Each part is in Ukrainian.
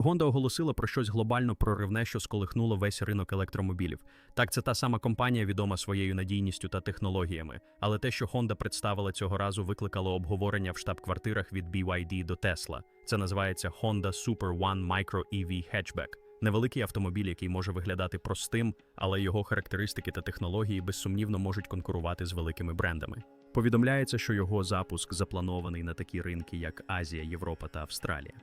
Honda оголосила про щось глобально проривне, що сколихнуло весь ринок електромобілів. Так, це та сама компанія, відома своєю надійністю та технологіями. Але те, що Honda представила цього разу, викликало обговорення в штаб-квартирах від BYD до Tesla. Це називається Honda Super One Micro EV Hatchback. Невеликий автомобіль, який може виглядати простим, але його характеристики та технології безсумнівно можуть конкурувати з великими брендами. Повідомляється, що його запуск запланований на такі ринки, як Азія, Європа та Австралія.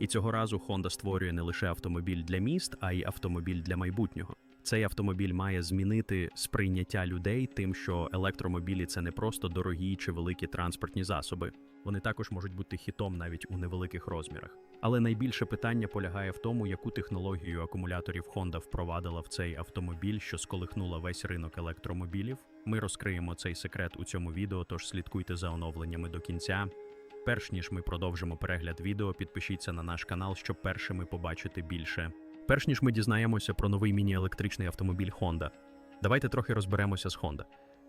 І цього разу Honda створює не лише автомобіль для міст, а й автомобіль для майбутнього. Цей автомобіль має змінити сприйняття людей тим, що електромобілі це не просто дорогі чи великі транспортні засоби. Вони також можуть бути хітом навіть у невеликих розмірах. Але найбільше питання полягає в тому, яку технологію акумуляторів Honda впровадила в цей автомобіль, що сколихнула весь ринок електромобілів. Ми розкриємо цей секрет у цьому відео, тож слідкуйте за оновленнями до кінця. Перш ніж ми продовжимо перегляд відео, підпишіться на наш канал, щоб першими побачити більше. Перш ніж ми дізнаємося про новий міні-електричний автомобіль Honda, давайте трохи розберемося з Honda.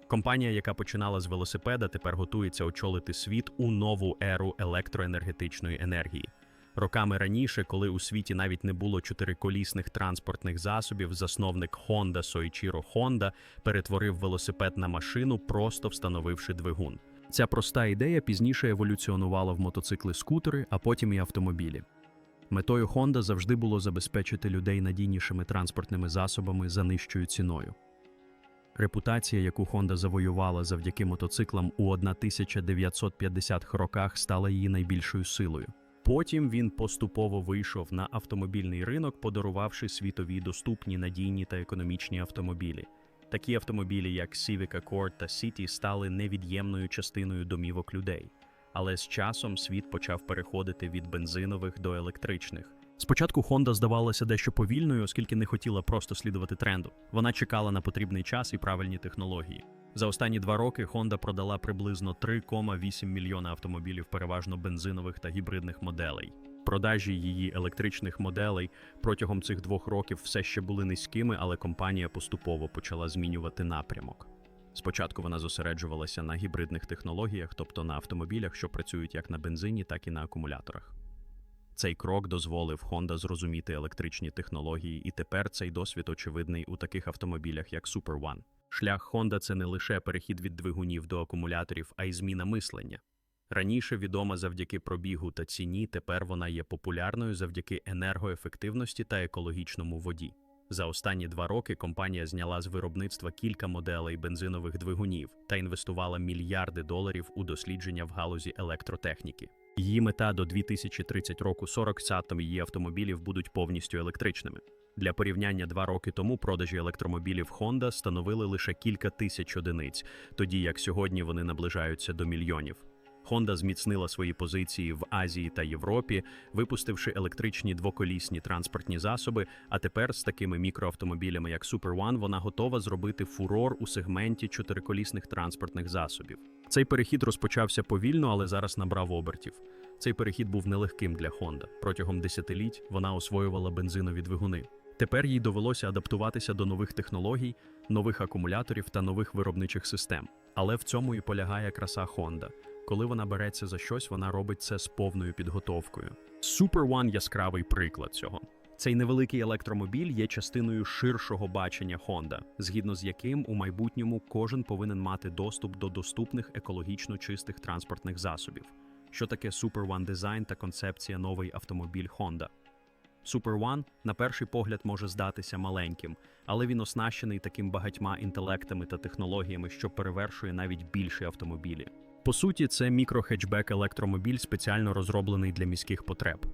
Компанія, яка починала з велосипеда, тепер готується очолити світ у нову еру електроенергетичної енергії. Роками раніше, коли у світі навіть не було чотириколісних транспортних засобів, засновник Honda Соїчіро Honda перетворив велосипед на машину, просто встановивши двигун. Ця проста ідея пізніше еволюціонувала в мотоцикли-скутери, а потім і автомобілі. Метою Honda завжди було забезпечити людей надійнішими транспортними засобами за нижчою ціною. Репутація, яку Honda завоювала завдяки мотоциклам у 1950-х роках, стала її найбільшою силою. Потім він поступово вийшов на автомобільний ринок, подарувавши світові доступні надійні та економічні автомобілі. Такі автомобілі, як Civic Accord та City, стали невід'ємною частиною домівок людей. Але з часом світ почав переходити від бензинових до електричних. Спочатку Honda здавалася дещо повільною, оскільки не хотіла просто слідувати тренду. Вона чекала на потрібний час і правильні технології. За останні два роки Honda продала приблизно 3,8 мільйона автомобілів, переважно бензинових та гібридних моделей. Продажі її електричних моделей протягом цих двох років все ще були низькими, але компанія поступово почала змінювати напрямок. Спочатку вона зосереджувалася на гібридних технологіях, тобто на автомобілях, що працюють як на бензині, так і на акумуляторах. Цей крок дозволив Honda зрозуміти електричні технології, і тепер цей досвід очевидний у таких автомобілях, як Super One. Шлях Honda – це не лише перехід від двигунів до акумуляторів, а й зміна мислення. Раніше відома завдяки пробігу та ціні, тепер вона є популярною завдяки енергоефективності та екологічному воді. За останні два роки компанія зняла з виробництва кілька моделей бензинових двигунів та інвестувала мільярди доларів у дослідження в галузі електротехніки. Її мета до 2030 року 40 сатом її автомобілів будуть повністю електричними. Для порівняння два роки тому продажі електромобілів Honda становили лише кілька тисяч одиниць, тоді як сьогодні вони наближаються до мільйонів. Honda зміцнила свої позиції в Азії та Європі, випустивши електричні двоколісні транспортні засоби. А тепер з такими мікроавтомобілями, як Super One, вона готова зробити фурор у сегменті чотириколісних транспортних засобів. Цей перехід розпочався повільно, але зараз набрав обертів. Цей перехід був нелегким для Honda. Протягом десятиліть вона освоювала бензинові двигуни. Тепер їй довелося адаптуватися до нових технологій, нових акумуляторів та нових виробничих систем. Але в цьому і полягає краса Honda. Коли вона береться за щось, вона робить це з повною підготовкою. Super One – яскравий приклад цього. Цей невеликий електромобіль є частиною ширшого бачення Honda, згідно з яким у майбутньому кожен повинен мати доступ до доступних екологічно чистих транспортних засобів. Що таке Super One дизайн та концепція новий автомобіль Honda? Super One на перший погляд може здатися маленьким, але він оснащений таким багатьма інтелектами та технологіями, що перевершує навіть більші автомобілі. По суті, це мікрохетчбек електромобіль, спеціально розроблений для міських потреб.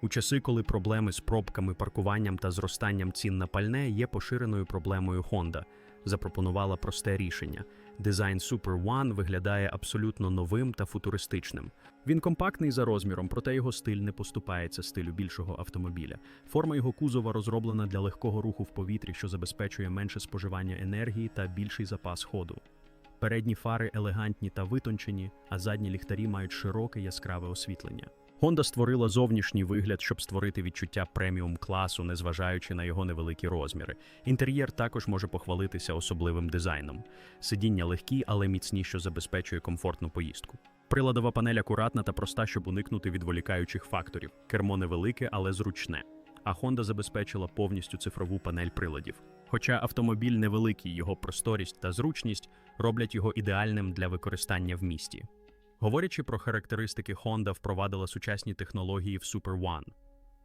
У часи, коли проблеми з пробками, паркуванням та зростанням цін на пальне є поширеною проблемою Honda, запропонувала просте рішення. Дизайн Super One виглядає абсолютно новим та футуристичним. Він компактний за розміром, проте його стиль не поступається стилю більшого автомобіля. Форма його кузова розроблена для легкого руху в повітрі, що забезпечує менше споживання енергії та більший запас ходу. Передні фари елегантні та витончені, а задні ліхтарі мають широке яскраве освітлення. Honda створила зовнішній вигляд, щоб створити відчуття преміум класу, незважаючи на його невеликі розміри. Інтер'єр також може похвалитися особливим дизайном. Сидіння легкі, але міцні, що забезпечує комфортну поїздку. Приладова панель акуратна та проста, щоб уникнути відволікаючих факторів. Кермо невелике, але зручне. А Honda забезпечила повністю цифрову панель приладів. Хоча автомобіль невеликий, його просторість та зручність роблять його ідеальним для використання в місті. Говорячи про характеристики, Honda впровадила сучасні технології в Super One.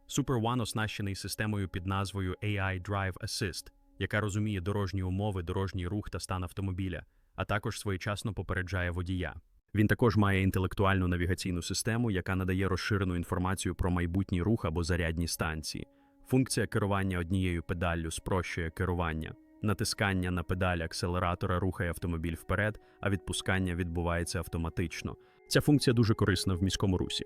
Super One оснащений системою під назвою AI Drive Assist, яка розуміє дорожні умови, дорожній рух та стан автомобіля, а також своєчасно попереджає водія. Він також має інтелектуальну навігаційну систему, яка надає розширену інформацію про майбутній рух або зарядні станції. Функція керування однією педаллю спрощує керування. Натискання на педаль акселератора рухає автомобіль вперед, а відпускання відбувається автоматично. Ця функція дуже корисна в міському русі.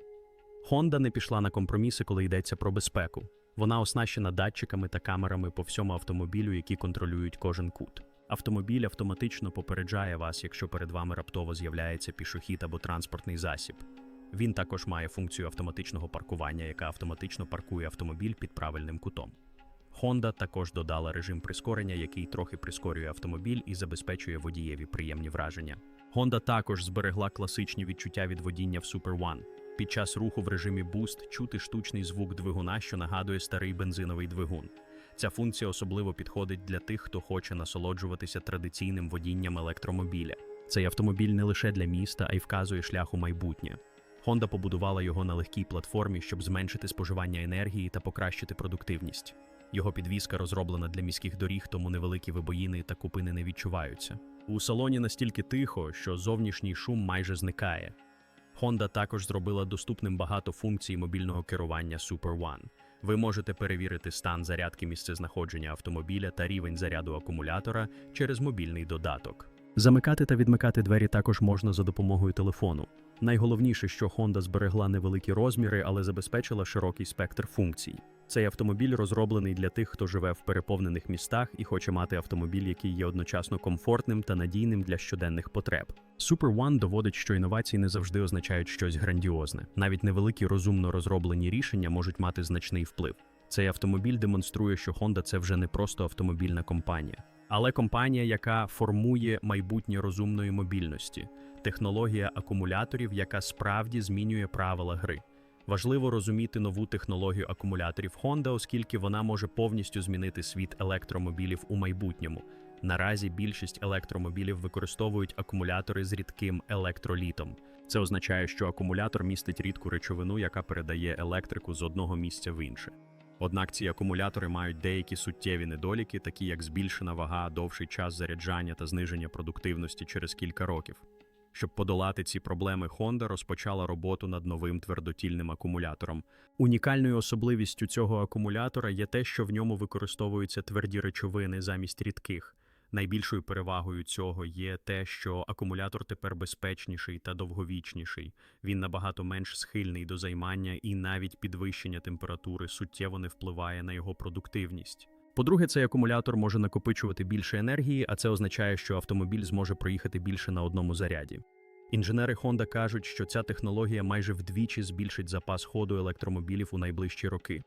Honda не пішла на компроміси, коли йдеться про безпеку. Вона оснащена датчиками та камерами по всьому автомобілю, які контролюють кожен кут. Автомобіль автоматично попереджає вас, якщо перед вами раптово з'являється пішохід або транспортний засіб. Він також має функцію автоматичного паркування, яка автоматично паркує автомобіль під правильним кутом. Honda також додала режим прискорення, який трохи прискорює автомобіль і забезпечує водієві приємні враження. Honda також зберегла класичні відчуття від водіння в Super One. Під час руху в режимі Boost чути штучний звук двигуна, що нагадує старий бензиновий двигун. Ця функція особливо підходить для тих, хто хоче насолоджуватися традиційним водінням електромобіля. Цей автомобіль не лише для міста, а й вказує шлях у майбутнє. Honda побудувала його на легкій платформі, щоб зменшити споживання енергії та покращити продуктивність. Його підвізка розроблена для міських доріг, тому невеликі вибоїни та купини не відчуваються. У салоні настільки тихо, що зовнішній шум майже зникає. Honda також зробила доступним багато функцій мобільного керування Super One. Ви можете перевірити стан зарядки місцезнаходження автомобіля та рівень заряду акумулятора через мобільний додаток. Замикати та відмикати двері також можна за допомогою телефону. Найголовніше, що Honda зберегла невеликі розміри, але забезпечила широкий спектр функцій. Цей автомобіль розроблений для тих, хто живе в переповнених містах і хоче мати автомобіль, який є одночасно комфортним та надійним для щоденних потреб. Super One доводить, що інновації не завжди означають щось грандіозне. Навіть невеликі розумно розроблені рішення можуть мати значний вплив. Цей автомобіль демонструє, що Honda – це вже не просто автомобільна компанія, але компанія, яка формує майбутнє розумної мобільності, технологія акумуляторів, яка справді змінює правила гри. Важливо розуміти нову технологію акумуляторів Honda, оскільки вона може повністю змінити світ електромобілів у майбутньому. Наразі більшість електромобілів використовують акумулятори з рідким електролітом. Це означає, що акумулятор містить рідку речовину, яка передає електрику з одного місця в інше. Однак ці акумулятори мають деякі суттєві недоліки, такі як збільшена вага, довший час заряджання та зниження продуктивності через кілька років. Щоб подолати ці проблеми, Honda розпочала роботу над новим твердотільним акумулятором. Унікальною особливістю цього акумулятора є те, що в ньому використовуються тверді речовини замість рідких. Найбільшою перевагою цього є те, що акумулятор тепер безпечніший та довговічніший. Він набагато менш схильний до займання і навіть підвищення температури суттєво не впливає на його продуктивність. По-друге, цей акумулятор може накопичувати більше енергії, а це означає, що автомобіль зможе проїхати більше на одному заряді. Інженери Honda кажуть, що ця технологія майже вдвічі збільшить запас ходу електромобілів у найближчі роки.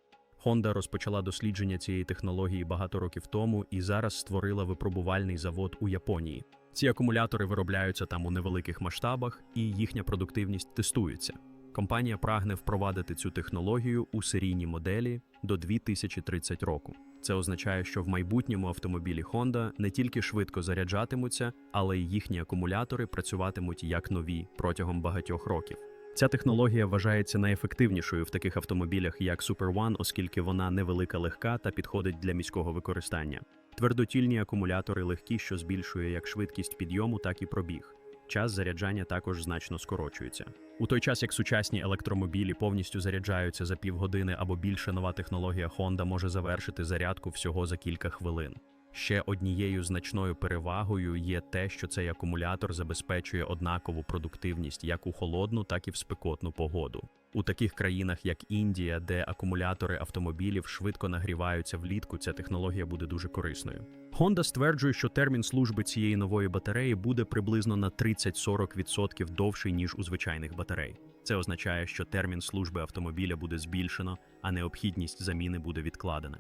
Honda розпочала дослідження цієї технології багато років тому і зараз створила випробувальний завод у Японії. Ці акумулятори виробляються там у невеликих масштабах, і їхня продуктивність тестується. Компанія прагне впровадити цю технологію у серійні моделі до 2030 року. Це означає, що в майбутньому автомобілі Honda не тільки швидко заряджатимуться, але й їхні акумулятори працюватимуть як нові протягом багатьох років. Ця технологія вважається найефективнішою в таких автомобілях, як Super One, оскільки вона невелика легка та підходить для міського використання. Твердотільні акумулятори легкі, що збільшує як швидкість підйому, так і пробіг. Час заряджання також значно скорочується. У той час, як сучасні електромобілі повністю заряджаються за півгодини або більше, нова технологія Honda може завершити зарядку всього за кілька хвилин. Ще однією значною перевагою є те, що цей акумулятор забезпечує однакову продуктивність як у холодну, так і в спекотну погоду. У таких країнах, як Індія, де акумулятори автомобілів швидко нагріваються влітку, ця технологія буде дуже корисною. Honda стверджує, що термін служби цієї нової батареї буде приблизно на 30-40% довший ніж у звичайних батарей. Це означає, що термін служби автомобіля буде збільшено, а необхідність заміни буде відкладена.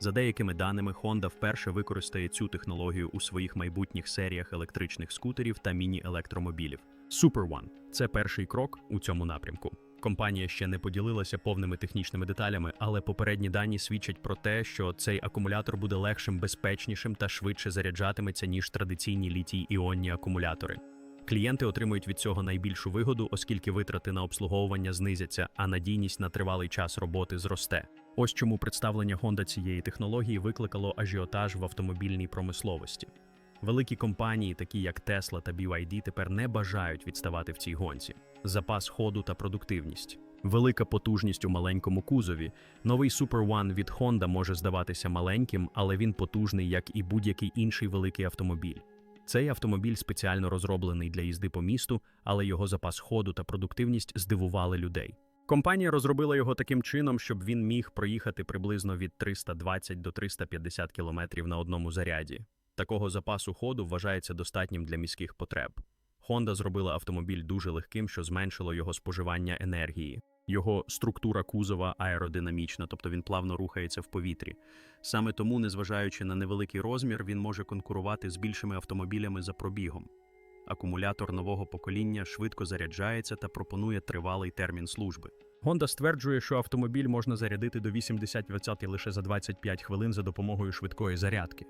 За деякими даними, Honda вперше використає цю технологію у своїх майбутніх серіях електричних скутерів та міні-електромобілів. Super One – це перший крок у цьому напрямку. Компанія ще не поділилася повними технічними деталями, але попередні дані свідчать про те, що цей акумулятор буде легшим, безпечнішим та швидше заряджатиметься ніж традиційні літій-іонні акумулятори. Клієнти отримують від цього найбільшу вигоду, оскільки витрати на обслуговування знизяться, а надійність на тривалий час роботи зросте. Ось чому представлення Honda цієї технології викликало ажіотаж в автомобільній промисловості. Великі компанії, такі як Tesla та BYD, тепер не бажають відставати в цій гонці. Запас ходу та продуктивність. Велика потужність у маленькому кузові. Новий Super One від Honda може здаватися маленьким, але він потужний, як і будь-який інший великий автомобіль. Цей автомобіль спеціально розроблений для їзди по місту, але його запас ходу та продуктивність здивували людей. Компанія розробила його таким чином, щоб він міг проїхати приблизно від 320 до 350 км на одному заряді. Такого запасу ходу вважається достатнім для міських потреб. Honda зробила автомобіль дуже легким, що зменшило його споживання енергії. Його структура кузова аеродинамічна, тобто він плавно рухається в повітрі. Саме тому, незважаючи на невеликий розмір, він може конкурувати з більшими автомобілями за пробігом. Акумулятор нового покоління швидко заряджається та пропонує тривалий термін служби. Honda стверджує, що автомобіль можна зарядити до 80% лише за 25 хвилин за допомогою швидкої зарядки.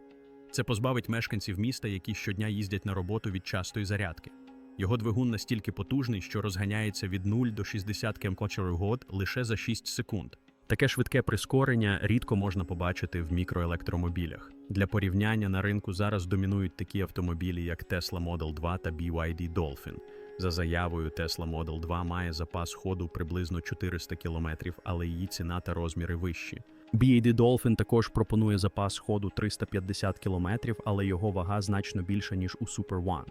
Це позбавить мешканців міста, які щодня їздять на роботу від частої зарядки. Його двигун настільки потужний, що розганяється від 0 до 60 км год лише за 6 секунд. Таке швидке прискорення рідко можна побачити в мікроелектромобілях. Для порівняння на ринку зараз домінують такі автомобілі, як Tesla Model 2 та BYD Dolphin. За заявою, Tesla Model 2 має запас ходу приблизно 400 км, але її ціна та розміри вищі. BYD Dolphin також пропонує запас ходу 350 км, але його вага значно більша, ніж у Super One.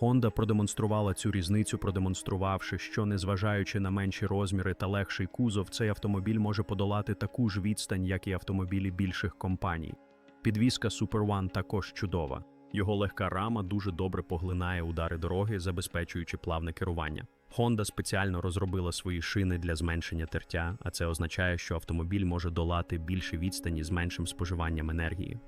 Honda продемонструвала цю різницю, продемонструвавши, що, незважаючи на менші розміри та легший кузов, цей автомобіль може подолати таку ж відстань, як і автомобілі більших компаній. Підвізка Super One також чудова. Його легка рама дуже добре поглинає удари дороги, забезпечуючи плавне керування. Honda спеціально розробила свої шини для зменшення тертя, а це означає, що автомобіль може долати більші відстані з меншим споживанням енергії.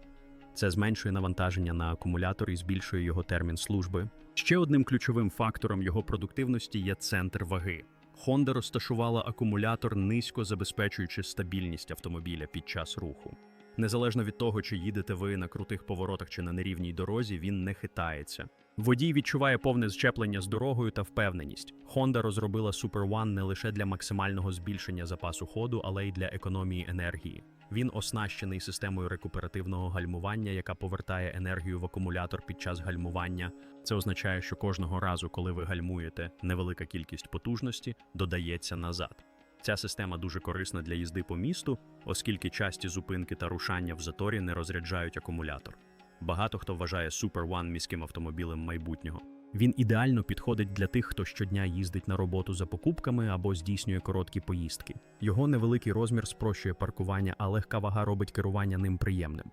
Це зменшує навантаження на акумулятор і збільшує його термін служби. Ще одним ключовим фактором його продуктивності є центр ваги. Honda розташувала акумулятор низько забезпечуючи стабільність автомобіля під час руху. Незалежно від того, чи їдете ви на крутих поворотах чи на нерівній дорозі, він не хитається. Водій відчуває повне зчеплення з дорогою та впевненість. Honda розробила Super One не лише для максимального збільшення запасу ходу, але й для економії енергії. Він оснащений системою рекуперативного гальмування, яка повертає енергію в акумулятор під час гальмування. Це означає, що кожного разу, коли ви гальмуєте, невелика кількість потужності додається назад. Ця система дуже корисна для їзди по місту, оскільки часті зупинки та рушання в заторі не розряджають акумулятор. Багато хто вважає Super One міським автомобілем майбутнього. Він ідеально підходить для тих, хто щодня їздить на роботу за покупками або здійснює короткі поїздки. Його невеликий розмір спрощує паркування, а легка вага робить керування ним приємним.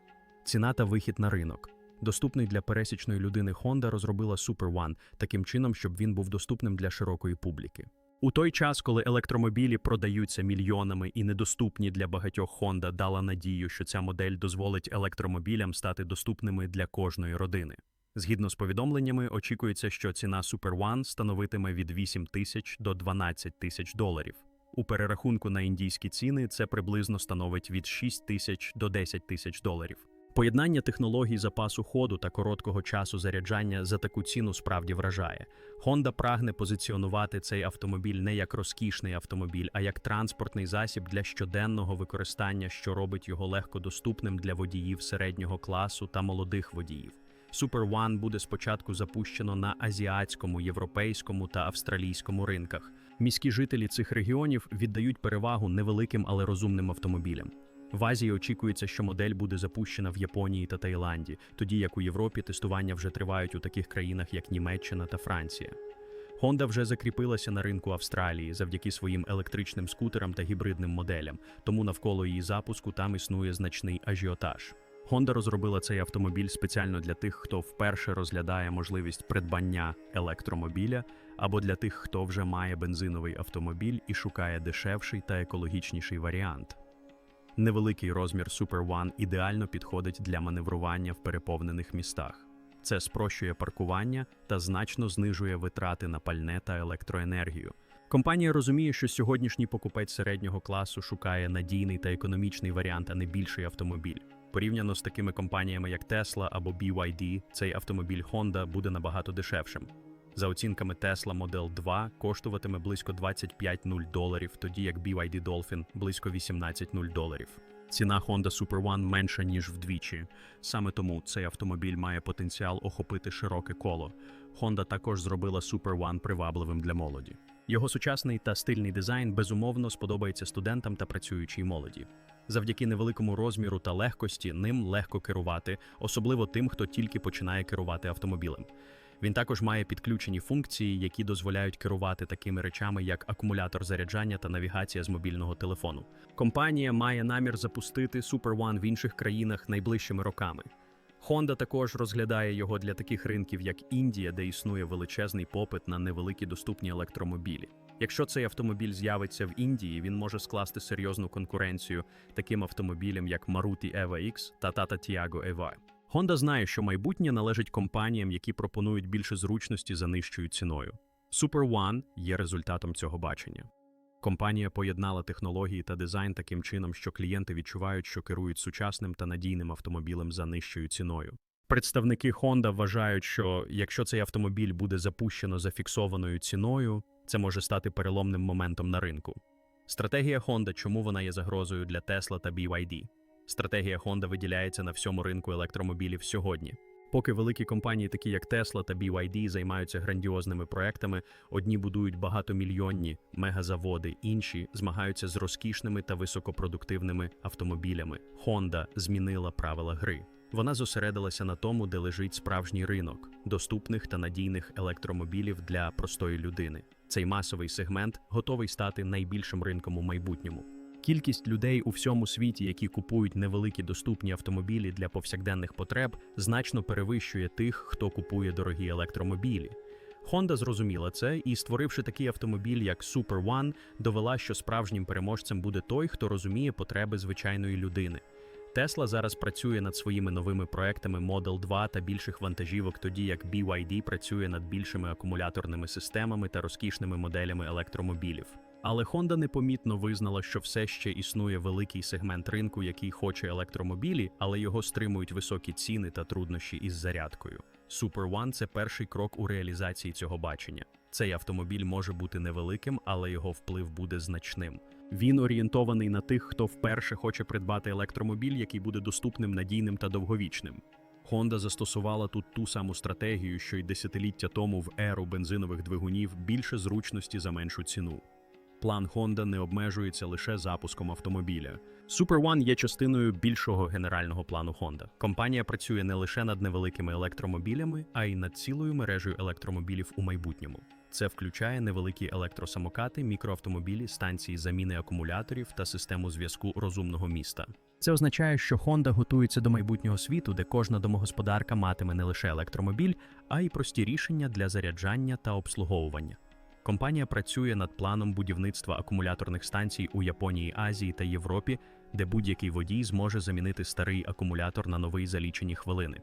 Ціна та вихід на ринок. Доступний для пересічної людини Honda розробила Super One таким чином, щоб він був доступним для широкої публіки. У той час, коли електромобілі продаються мільйонами і недоступні для багатьох Honda дала надію, що ця модель дозволить електромобілям стати доступними для кожної родини. Згідно з повідомленнями, очікується, що ціна Super One становитиме від 8 тисяч до 12 тисяч доларів. У перерахунку на індійські ціни це приблизно становить від 6 тисяч до 10 тисяч доларів. Поєднання технологій запасу ходу та короткого часу заряджання за таку ціну справді вражає. Honda прагне позиціонувати цей автомобіль не як розкішний автомобіль, а як транспортний засіб для щоденного використання, що робить його легко доступним для водіїв середнього класу та молодих водіїв. Super One буде спочатку запущено на азіатському, європейському та австралійському ринках. Міські жителі цих регіонів віддають перевагу невеликим, але розумним автомобілям. В Азії очікується, що модель буде запущена в Японії та Таїланді, тоді як у Європі тестування вже тривають у таких країнах, як Німеччина та Франція. Honda вже закріпилася на ринку Австралії завдяки своїм електричним скутерам та гібридним моделям, тому навколо її запуску там існує значний ажіотаж. Honda розробила цей автомобіль спеціально для тих, хто вперше розглядає можливість придбання електромобіля, або для тих, хто вже має бензиновий автомобіль і шукає дешевший та екологічніший варіант. Невеликий розмір Super One ідеально підходить для маневрування в переповнених містах. Це спрощує паркування та значно знижує витрати на пальне та електроенергію. Компанія розуміє, що сьогоднішній покупець середнього класу шукає надійний та економічний варіант, а не більший автомобіль. Порівняно з такими компаніями, як Tesla або BYD, цей автомобіль Honda буде набагато дешевшим. За оцінками Tesla Model 2 коштуватиме близько 25 0 доларів, тоді як BYD Dolphin – близько 18 0 доларів. Ціна Honda Super One менша, ніж вдвічі. Саме тому цей автомобіль має потенціал охопити широке коло. Honda також зробила Super One привабливим для молоді. Його сучасний та стильний дизайн безумовно сподобається студентам та працюючій молоді. Завдяки невеликому розміру та легкості ним легко керувати, особливо тим, хто тільки починає керувати автомобілем. Він також має підключені функції, які дозволяють керувати такими речами, як акумулятор заряджання та навігація з мобільного телефону. Компанія має намір запустити Super One в інших країнах найближчими роками. Honda також розглядає його для таких ринків, як Індія, де існує величезний попит на невеликі доступні електромобілі. Якщо цей автомобіль з'явиться в Індії, він може скласти серйозну конкуренцію таким автомобілям, як Maruti Eva X та Tata Tiago EVA. Honda знає, що майбутнє належить компаніям, які пропонують більше зручності за нижчою ціною. Super One є результатом цього бачення. Компанія поєднала технології та дизайн таким чином, що клієнти відчувають, що керують сучасним та надійним автомобілем за нижчою ціною. Представники Honda вважають, що якщо цей автомобіль буде запущено за фіксованою ціною, це може стати переломним моментом на ринку. Стратегія Honda, чому вона є загрозою для Tesla та BYD? Стратегія Honda виділяється на всьому ринку електромобілів сьогодні. Поки великі компанії, такі як Tesla та BYD, займаються грандіозними проектами, одні будують багатомільйонні мегазаводи, інші змагаються з розкішними та високопродуктивними автомобілями. Honda змінила правила гри. Вона зосередилася на тому, де лежить справжній ринок доступних та надійних електромобілів для простої людини. Цей масовий сегмент готовий стати найбільшим ринком у майбутньому. Кількість людей у всьому світі, які купують невеликі доступні автомобілі для повсякденних потреб, значно перевищує тих, хто купує дорогі електромобілі. Honda зрозуміла це і, створивши такий автомобіль, як Super One, довела, що справжнім переможцем буде той, хто розуміє потреби звичайної людини. Tesla зараз працює над своїми новими проектами Model 2 та більших вантажівок, тоді як BYD працює над більшими акумуляторними системами та розкішними моделями електромобілів. Але Honda непомітно визнала, що все ще існує великий сегмент ринку, який хоче електромобілі, але його стримують високі ціни та труднощі із зарядкою. Super One – це перший крок у реалізації цього бачення. Цей автомобіль може бути невеликим, але його вплив буде значним. Він орієнтований на тих, хто вперше хоче придбати електромобіль, який буде доступним, надійним та довговічним. Honda застосувала тут ту саму стратегію, що й десятиліття тому в еру бензинових двигунів більше зручності за меншу ціну. План Honda не обмежується лише запуском автомобіля. Super One є частиною більшого генерального плану Honda. Компанія працює не лише над невеликими електромобілями, а й над цілою мережею електромобілів у майбутньому. Це включає невеликі електросамокати, мікроавтомобілі, станції заміни акумуляторів та систему зв'язку розумного міста. Це означає, що Honda готується до майбутнього світу, де кожна домогосподарка матиме не лише електромобіль, а й прості рішення для заряджання та обслуговування. Компанія працює над планом будівництва акумуляторних станцій у Японії, Азії та Європі, де будь-який водій зможе замінити старий акумулятор на новий за лічені хвилини.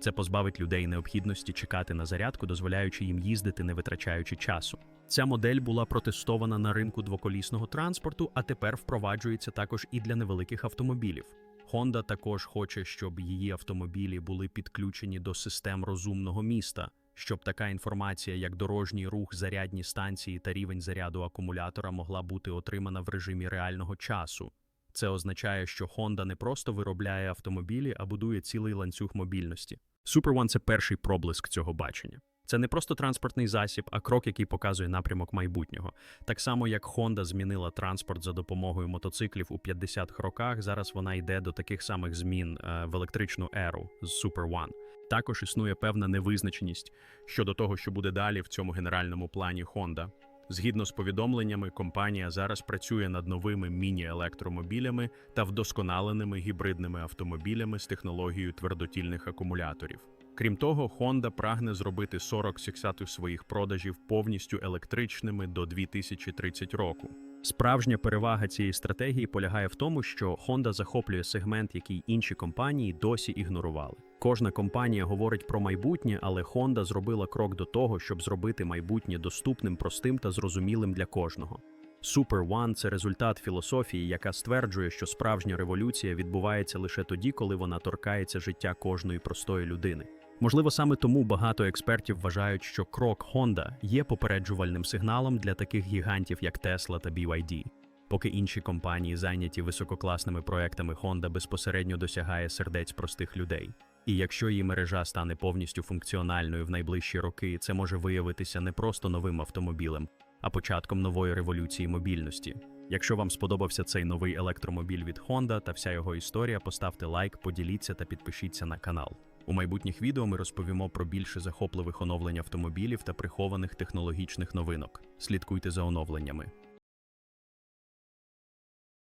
Це позбавить людей необхідності чекати на зарядку, дозволяючи їм їздити, не витрачаючи часу. Ця модель була протестована на ринку двоколісного транспорту, а тепер впроваджується також і для невеликих автомобілів. Honda також хоче, щоб її автомобілі були підключені до систем розумного міста, щоб така інформація, як дорожній рух, зарядні станції та рівень заряду акумулятора, могла бути отримана в режимі реального часу. Це означає, що Honda не просто виробляє автомобілі, а будує цілий ланцюг мобільності. Super One – це перший проблиск цього бачення. Це не просто транспортний засіб, а крок, який показує напрямок майбутнього. Так само, як Honda змінила транспорт за допомогою мотоциклів у 50-х роках, зараз вона йде до таких самих змін е, в електричну еру з Super One. Також існує певна невизначеність щодо того, що буде далі в цьому генеральному плані Honda. Згідно з повідомленнями, компанія зараз працює над новими міні-електромобілями та вдосконаленими гібридними автомобілями з технологією твердотільних акумуляторів. Крім того, Honda прагне зробити 40 сіксату своїх продажів повністю електричними до 2030 року. Справжня перевага цієї стратегії полягає в тому, що Honda захоплює сегмент, який інші компанії досі ігнорували. Кожна компанія говорить про майбутнє, але Honda зробила крок до того, щоб зробити майбутнє доступним, простим та зрозумілим для кожного. Super One – це результат філософії, яка стверджує, що справжня революція відбувається лише тоді, коли вона торкається життя кожної простої людини. Можливо, саме тому багато експертів вважають, що крок Honda є попереджувальним сигналом для таких гігантів, як Tesla та BYD. Поки інші компанії зайняті висококласними проектами, Honda безпосередньо досягає сердець простих людей. І якщо її мережа стане повністю функціональною в найближчі роки, це може виявитися не просто новим автомобілем, а початком нової революції мобільності. Якщо вам сподобався цей новий електромобіль від Honda та вся його історія, поставте лайк, поділіться та підпишіться на канал. У майбутніх відео ми розповімо про більше захопливих оновлень автомобілів та прихованих технологічних новинок. Слідкуйте за оновленнями.